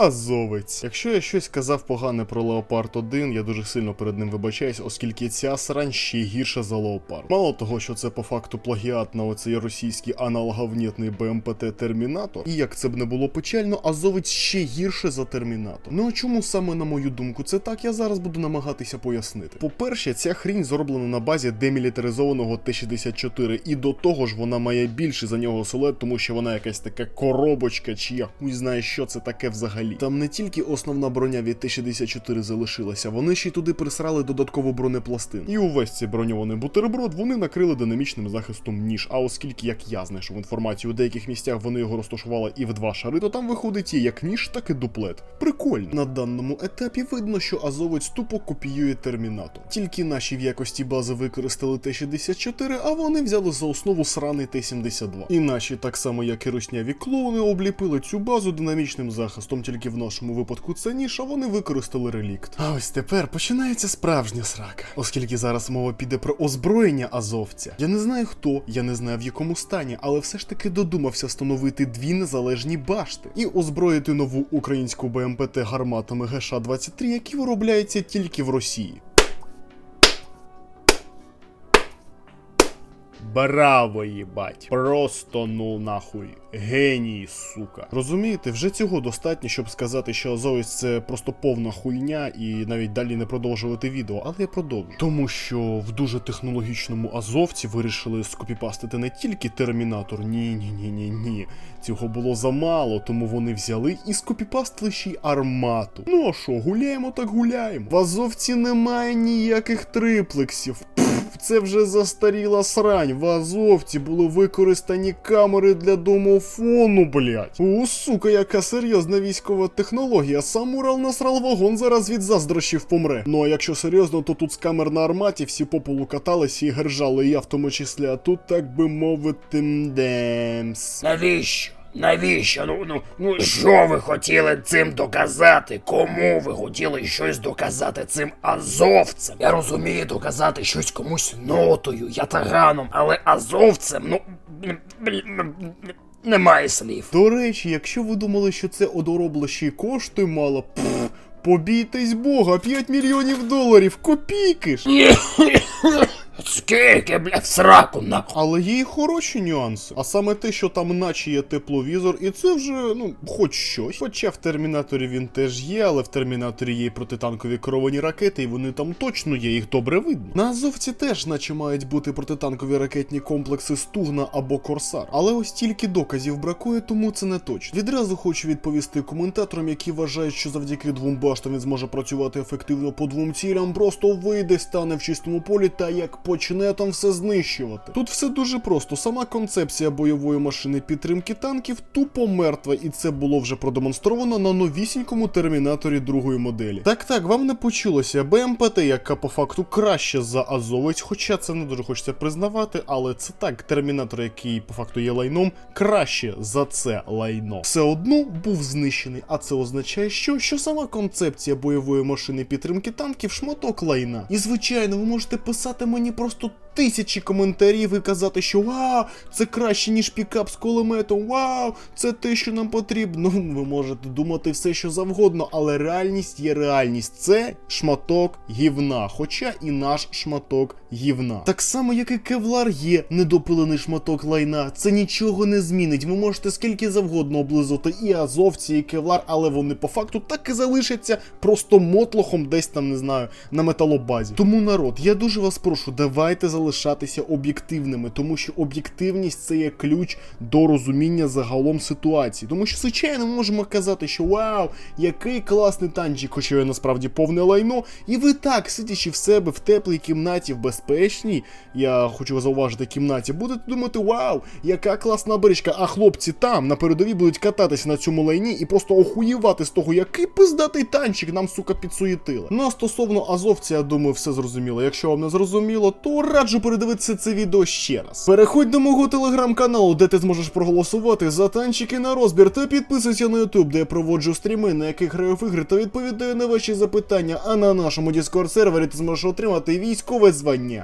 Азовець. Якщо я щось казав погане про Леопард 1, я дуже сильно перед ним вибачаюсь, оскільки ця срань ще гірша за Леопард. Мало того, що це по факту плагіат на оцей російський аналоговнітний БМПТ Термінатор, і як це б не було печально, Азовець ще гірше за Термінатор. Ну а чому саме на мою думку це так, я зараз буду намагатися пояснити. По-перше, ця хрінь зроблена на базі демілітаризованого Т-64, і до того ж вона має більше за нього силует, тому що вона якась така коробочка, чи я хуй знає, що це таке взагалі. Там не тільки основна броня від Т-64 залишилася, вони ще й туди присрали додаткову бронепластин. І увесь цей броньований бутерброд вони накрили динамічним захистом ніж. А оскільки, як я знайшов інформацію, у деяких місцях вони його розташували і в два шари, то там виходить і як ніж, так і дуплет. Прикольно. На даному етапі видно, що азовець тупо копіює термінатор. Тільки наші в якості бази використали Т-64, а вони взяли за основу сраний Т-72. І наші, так само як і русняві клоуни, обліпили цю базу динамічним захистом, тільки в нашому випадку це ніж, а вони використали релікт. А ось тепер починається справжня срака. Оскільки зараз мова піде про озброєння азовця. Я не знаю хто, я не знаю в якому стані, але все ж таки додумався встановити дві незалежні башти і озброїти нову українську БМПТ гарматами ГШ-23, які виробляються тільки в Росії. Браво, їбать. Просто ну нахуй. Геній, сука. Розумієте, вже цього достатньо, щоб сказати, що Азовець це просто повна хуйня, і навіть далі не продовжувати відео, але я продовжу. Тому що в дуже технологічному Азовці вирішили скопіпастити не тільки термінатор. Ні, ні, ні, ні, ні. Цього було замало, тому вони взяли і скопіпастили ще й армату. Ну а що, гуляємо так гуляємо. В Азовці немає ніяких триплексів. Це вже застаріла срань. В Азовці були використані камери для домофону, блять. О, сука, яка серйозна військова технологія. Сам Урал насрал вагон зараз від заздрощів помре. Ну а якщо серйозно, то тут з камер на арматі всі по полу каталися і гержали, і я в тому числі, а тут, так би мовити, мдемс. Навіщо? Навіщо? Ну, ну, ну що ви хотіли цим доказати? Кому ви хотіли щось доказати цим азовцем? Я розумію доказати щось комусь нотою, ятаганом, але азовцем, ну. Немає слів. До речі, якщо ви думали, що це одоробло ще й коштує мало, пф, побійтесь бога, 5 мільйонів доларів, копійки ж. Скільки, бля, в сраку нахуй. Але є і хороші нюанси. А саме те, що там наче є тепловізор, і це вже, ну, хоч щось. Хоча в термінаторі він теж є, але в термінаторі є протитанкові керовані ракети, і вони там точно є, їх добре видно. На Азовці теж, наче мають бути протитанкові ракетні комплекси Стугна або Корсар. Але ось тільки доказів бракує, тому це не точно. Відразу хочу відповісти коментаторам, які вважають, що завдяки двом баштам він зможе працювати ефективно по двом цілям, просто вийде, стане в чистому полі та як почне там все знищувати. Тут все дуже просто. Сама концепція бойової машини підтримки танків тупо мертва, і це було вже продемонстровано на новісінькому термінаторі другої моделі. Так, так, вам не почулося. БМПТ, яка по факту краще за Азовець, хоча це не дуже хочеться признавати, але це так, термінатор, який по факту є лайном, краще за це лайно. Все одно був знищений, а це означає, що, що сама концепція бойової машини підтримки танків шматок лайна. І звичайно, ви можете писати мені просто тисячі коментарів і казати, що вау, це краще, ніж пікап з кулеметом, вау, це те, що нам потрібно. Ну, ви можете думати все, що завгодно, але реальність є реальність. Це шматок гівна, хоча і наш шматок гівна. Так само, як і кевлар є недопилений шматок лайна. Це нічого не змінить. Ви можете скільки завгодно облизувати і азовці, і кевлар, але вони по факту так і залишаться просто мотлохом десь там, не знаю, на металобазі. Тому народ, я дуже вас прошу, давайте залишатися об'єктивними, тому що об'єктивність це є ключ до розуміння загалом ситуації. Тому що, звичайно, ми можемо казати, що вау, який класний танчик, хоча він насправді повне лайно, і ви так, сидячи в себе в теплій кімнаті, в безпечній, я хочу зауважити кімнаті, будете думати, вау, яка класна бричка, а хлопці там на передовій будуть кататися на цьому лайні і просто охуєвати з того, який пиздатий танчик нам, сука, підсуєтила. Ну а стосовно азовця, я думаю, все зрозуміло. Якщо вам не зрозуміло, то раджу передивитися це відео ще раз. Переходь до мого телеграм-каналу, де ти зможеш проголосувати за танчики на розбір, та підписуйся на YouTube, де я проводжу стріми, на яких граю в ігри та відповідаю на ваші запитання. А на нашому Discord сервері ти зможеш отримати військове звання.